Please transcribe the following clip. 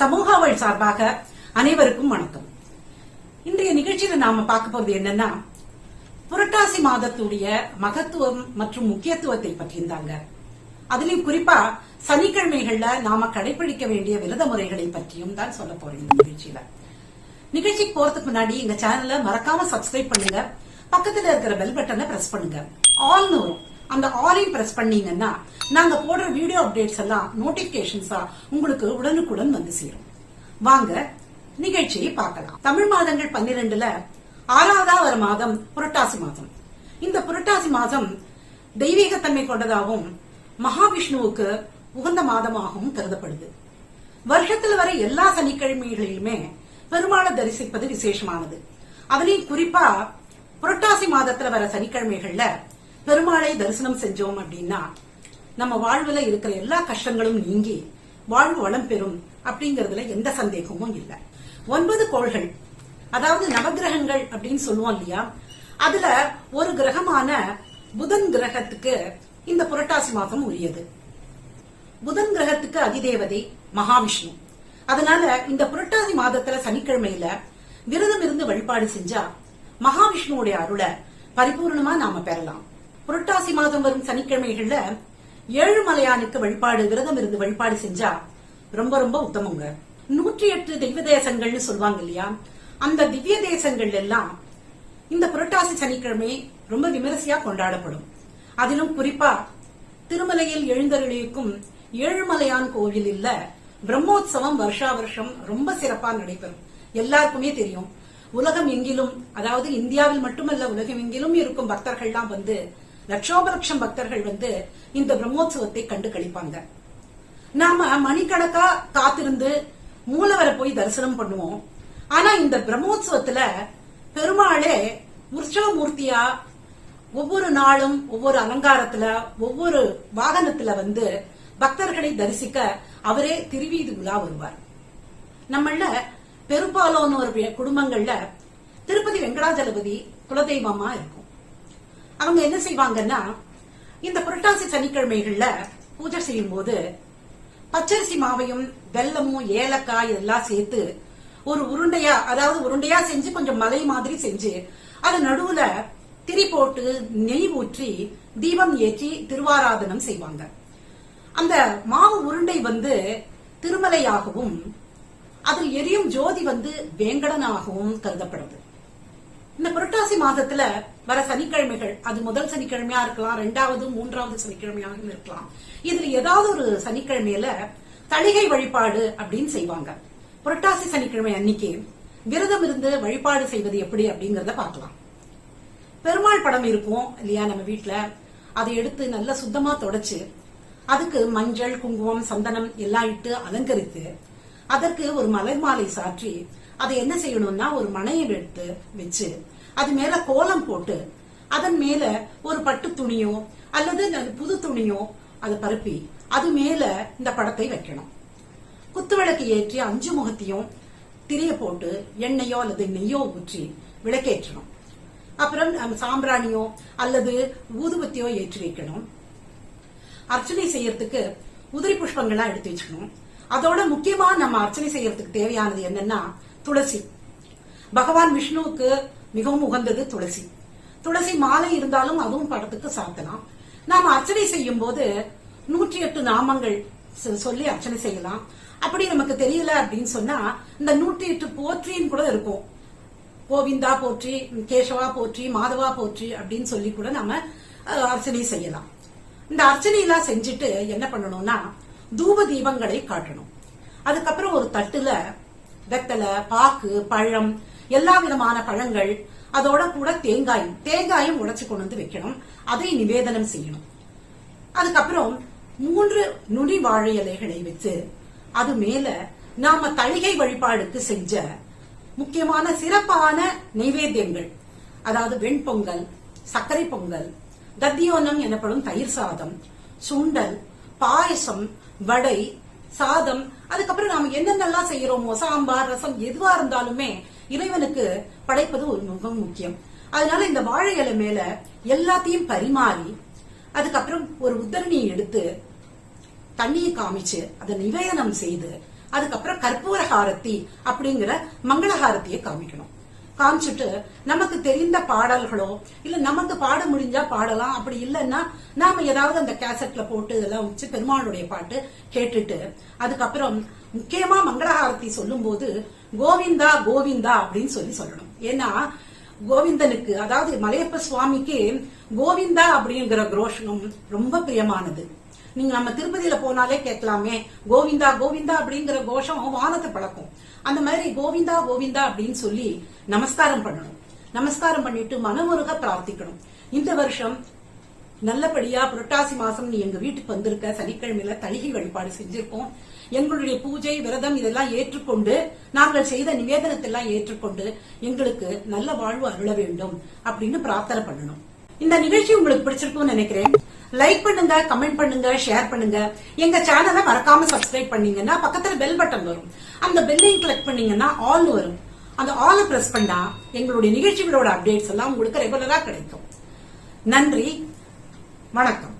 சார்பாக அனைவருக்கும் வணக்கம். இன்றைய நிகழ்ச்சியில நாம பார்க்க போறது என்னன்னா புரட்டாசி மாதத்துடைய மகத்துவம் மற்றும் முக்கியத்துவத்தை பற்றியிருந்தாங்க அதுலயும் குறிப்பா சனிக்கிழமைகள்ல நாம கடைபிடிக்க வேண்டிய விரத முறைகளை பற்றியும் தான் சொல்ல போறேன் இந்த நிகழ்ச்சியில. நிகழ்ச்சிக்கு போறதுக்கு முன்னாடி எங்க சேனலை மறக்காம சப்ஸ்கிரைப் பண்ணுங்க. பக்கத்துல இருக்கிற பெல் பட்டனை பிரஸ் பண்ணுங்க. ஆல்னு வரும் அந்த ஆலையும் பிரஸ் பண்ணீங்கன்னா நாங்க போடுற வீடியோ அப்டேட்ஸ் எல்லாம் நோட்டிபிகேஷன்ஸா உங்களுக்கு உடனுக்குடன் வந்து சேரும். வாங்க நிகழ்ச்சியை பார்க்கலாம். தமிழ் மாதங்கள் பன்னிரெண்டுல ஆறாவதா மாதம் புரட்டாசி மாதம். இந்த புரட்டாசி மாதம் தெய்வீகத்தன்மை கொண்டதாகவும் மகாவிஷ்ணுவுக்கு உகந்த மாதமாகவும் கருதப்படுது. வருஷத்துல வர எல்லா சனிக்கிழமைகளிலுமே பெருமாளை தரிசிப்பது விசேஷமானது. அதுலயும் குறிப்பா புரட்டாசி மாதத்துல வர சனிக்கிழமைகள்ல பெருமாளை தரிசனம் செஞ்சோம் அப்படின்னா நம்ம வாழ்வுல இருக்கிற எல்லா கஷ்டங்களும் நீங்கி வாழ்வு வளம் பெறும் அப்படிங்கறதுல எந்த சந்தேகமும் இல்ல. ஒன்பது கோள்கள் அதாவது நவகிரகங்கள் அப்படின்னு சொல்லுவோம் இல்லையா? அதுல ஒரு கிரகமான புதன் கிரகத்துக்கு இந்த புரட்டாசி மாதம் உரியது. புதன் கிரகத்துக்கு அதிதேவதை மகாவிஷ்ணு. அதனால இந்த புரட்டாசி மாதத்துல சனிக்கிழமையில விரதம் இருந்து வழிபாடு செஞ்சா மகாவிஷ்ணுவுடைய அருளை பரிபூர்ணமா நாம பெறலாம். புரட்டாசி மாதம் வரும் சனிக்கிழமைகள்ல ஏழுமலையானுக்கு வழிபாடு விரதம் இருந்து வழிபாடு செஞ்சா ரொம்ப ரொம்ப உத்தமங்க. நூற்றி எட்டு தெய்வ தேசங்கள்னு சொல்லுவாங்க இல்லையா? அந்த திவ்ய தேசங்கள் எல்லாம் இந்த புரட்டாசி சனிக்கிழமை ரொம்ப விமரிசையா கொண்டாடப்படும். அதிலும் குறிப்பா திருமலையில் எழுந்தருளிக்கும் ஏழுமலையான் கோவில் இல்ல பிரம்மோத்சவம் வருஷா வருஷம் ரொம்ப சிறப்பா நடைபெறும். எல்லாருக்குமே தெரியும். உலகம் எங்கிலும் அதாவது இந்தியாவில் மட்டுமல்ல உலகம் எங்கிலும் இருக்கும் பக்தர்கள்லாம் வந்து லட்சோபலட்சம் பக்தர்கள் வந்து இந்த பிரம்மோத்சவத்தை கண்டு கழிப்பாங்க நாம மணிக்கணக்கா காத்திருந்து மூலவரை போய் தரிசனம் பண்ணுவோம். ஆனா இந்த பிரம்மோத்சவத்துல பெருமாளே உற்சவமூர்த்தியா ஒவ்வொரு நாளும் ஒவ்வொரு அலங்காரத்துல ஒவ்வொரு வாகனத்துல வந்து பக்தர்களை தரிசிக்க அவரே திருவீதி உலா வருவார். நம்மள பெரும்பாலானோர் குடும்பங்கள்ல திருப்பதி வெங்கடாஜலபதி குலதெய்வமா இருக்கும். அவங்க என்ன செய்வாங்கன்னா இந்த புரட்டாசி சனிக்கிழமைகள்ல பூஜை செய்யும் போது பச்சரிசி மாவையும் வெல்லமும் ஏலக்காய் இதெல்லாம் சேர்த்து ஒரு உருண்டையா அதாவது உருண்டையா செஞ்சு கொஞ்சம் மலை மாதிரி செஞ்சு அது நடுவுல திரி போட்டு நெய் ஊற்றி தீபம் ஏற்றி திருவாராதனம் செய்வாங்க. அந்த மாவு உருண்டை வந்து திருமலையாகவும் அதில் எரியும் ஜோதி வந்து வேங்கடனாகவும் கருதப்படுது. இந்த புரட்டாசி மாதத்துல வர சனிக்கிழமைகள் அது முதல் சனிக்கிழமையா இருக்கலாம் ரெண்டாவது மூன்றாவது சனிக்கிழமையாக இருக்கலாம். இதுல ஏதாவது ஒரு சனிக்கிழமையில தளிகை வழிபாடு அப்படின்னு செய்வாங்க. புரட்டாசி சனிக்கிழமை அன்னைக்கு விரதம் இருந்து வழிபாடு செய்வது எப்படி அப்படிங்கறத பார்க்கலாம். பெருமாள் படம் இருக்கும் இல்லையா நம்ம வீட்டுல அதை எடுத்து நல்லா சுத்தமா தொடச்சு அதுக்கு மஞ்சள் குங்குமம் சந்தனம் எல்லாம் இட்டு அலங்கரித்து அதற்கு ஒரு மலர் மாலை சாற்றி அதை என்ன செய்யணும்னா ஒரு மனையை எடுத்து வச்சு அது மேல கோலம் போட்டு அதன் மேல ஒரு பட்டு துணியோ அல்லது புது துணியோ அதை பரப்பி அது மேல இந்த படத்தை வைக்கணும். குத்துவிளக்கு ஏற்றி அஞ்சு முகத்தையும் திரிய போட்டு எண்ணெயோ அல்லது நெய்யோ ஊற்றி விளக்கேற்றணும். அப்புறம் சாம்பிராணியோ அல்லது ஊதுபத்தியோ ஏற்றி வைக்கணும். அர்ச்சனை செய்யறதுக்கு உதிரி புஷ்பங்கள்லாம் எடுத்து வச்சுக்கணும். அதோட முக்கியமா நம்ம அர்ச்சனை செய்யறதுக்கு தேவையானது என்னன்னா துளசி. பகவான் விஷ்ணுவுக்கு மிகவும் உகந்தது துளசி. துளசி மாலை இருந்தாலும் அதுவும் படத்துக்கு சாத்தலாம் நாம அர்ச்சனை செய்யும் போது நூற்றி எட்டு நாமங்கள் சொல்லி அர்ச்சனை செய்யலாம். அப்படி நமக்கு தெரியல அப்படின்னு சொன்னா இந்த நூற்றி எட்டு போற்றின்னு கூட இருக்கும். கோவிந்தா போற்றி கேசவா போற்றி மாதவா போற்றி அப்படின்னு சொல்லி கூட நம்ம அர்ச்சனை செய்யலாம். இந்த அர்ச்சனையெல்லாம் செஞ்சுட்டு என்ன பண்ணணும்னா தூப தீபங்களை காட்டணும். அதுக்கப்புறம் ஒரு தட்டுல வெத்தலை பாக்கு பழம் எல்லா விதமான பழங்கள் அதோட கூட தேங்காயும் தேங்காயும் உடைச்சு கொண்டு வந்து வைக்கணும். அதை நிவேதனம் செய்யணும். அதுக்கப்புறம் மூன்று நுனி வாழை இலைகளை வச்சு அது மேல நாம தளிகை வழிபாடுக்கு செஞ்ச முக்கியமான சிறப்பான நைவேத்தியங்கள். அதாவது வெண்பொங்கல் சர்க்கரை பொங்கல் தத்தியோனம் எனப்படும் தயிர் சாதம் சுண்டல் பாயசம் வடை சாதம் அதுக்கப்புறம் நாம என்னென்னலாம் செய்யறோமோ சாம்பார் ரசம் எதுவா இருந்தாலுமே இறைவனுக்கு படைப்பது ஒரு மிக முக்கியம். அதனால இந்த வாழை இலை மேல எல்லாத்தையும் பரிமாறி அதுக்கப்புறம் ஒரு உத்தரணியை எடுத்து தண்ணியை காமிச்சு அதை நிவேதனம் செய்து அதுக்கப்புறம் கற்பூர ஹாரத்தி அப்படிங்கிற மங்களஹாரத்தியை காமிக்கணும். காமிச்சிட்டு நமக்கு தெரிந்த பாடல்களோ இல்ல நமக்கு பாட முடிஞ்சா பாடலாம். அப்படி இல்லைன்னா நாம ஏதாவது அந்த கேசட்ல போட்டு இதெல்லாம் வச்சு பெருமாளுடைய பாட்டு கேட்டுட்டு அதுக்கப்புறம் முக்கியமா மங்களஹாரத்தி சொல்லும்போது கோவிந்தா கோவிந்தா அப்படின்னு சொல்லி சொல்லணும். ஏன்னா கோவிந்தனுக்கு அதாவது மலையப்ப சுவாமிக்கு கோவிந்தா அப்படிங்கிற குரோஷனம் ரொம்ப பிரியமானது. நீங்க நம்ம திருப்பதியில போனாலே கேட்கலாமே கோவிந்தா கோவிந்தா அப்படிங்கிற கோஷம் வானத்தை பழக்கும். அந்த மாதிரி கோவிந்தா கோவிந்தா அப்படின்னு சொல்லி நமஸ்காரம் பண்ணணும். நமஸ்காரம் பண்ணிட்டு மனமுருக பிரார்த்திக்கணும். இந்த வருஷம் நல்லபடியா புரட்டாசி மாசம் நீ எங்க வீட்டுக்கு வந்திருக்க சனிக்கிழமையில தணிகை வழிபாடு செஞ்சிருக்கோம் எங்களுடைய பூஜை விரதம் இதெல்லாம் ஏற்றுக்கொண்டு நாங்கள் செய்த நிவேதனத்தை எல்லாம் ஏற்றுக்கொண்டு எங்களுக்கு நல்ல வாழ்வு அருள வேண்டும் அப்படின்னு பிரார்த்தனை பண்ணணும். இந்த நிகழ்ச்சி உங்களுக்கு பிடிச்சிருக்கும்னு நினைக்கிறேன். லைக் பண்ணுங்க கமெண்ட் பண்ணுங்க ஷேர் பண்ணுங்க. எங்க சேனலை மறக்காம சப்ஸ்கிரைப் பண்ணீங்கன்னா பக்கத்துல பெல் பட்டன் வரும். அந்த பெல்லையும் கிளிக் பண்ணீங்கன்னா ஆல் வரும். அந்த ஆலை பிரஸ் பண்ணா எங்களுடைய நிகழ்ச்சிகளோட அப்டேட்ஸ் எல்லாம் உங்களுக்கு ரெகுலரா கிடைக்கும். நன்றி. வணக்கம்.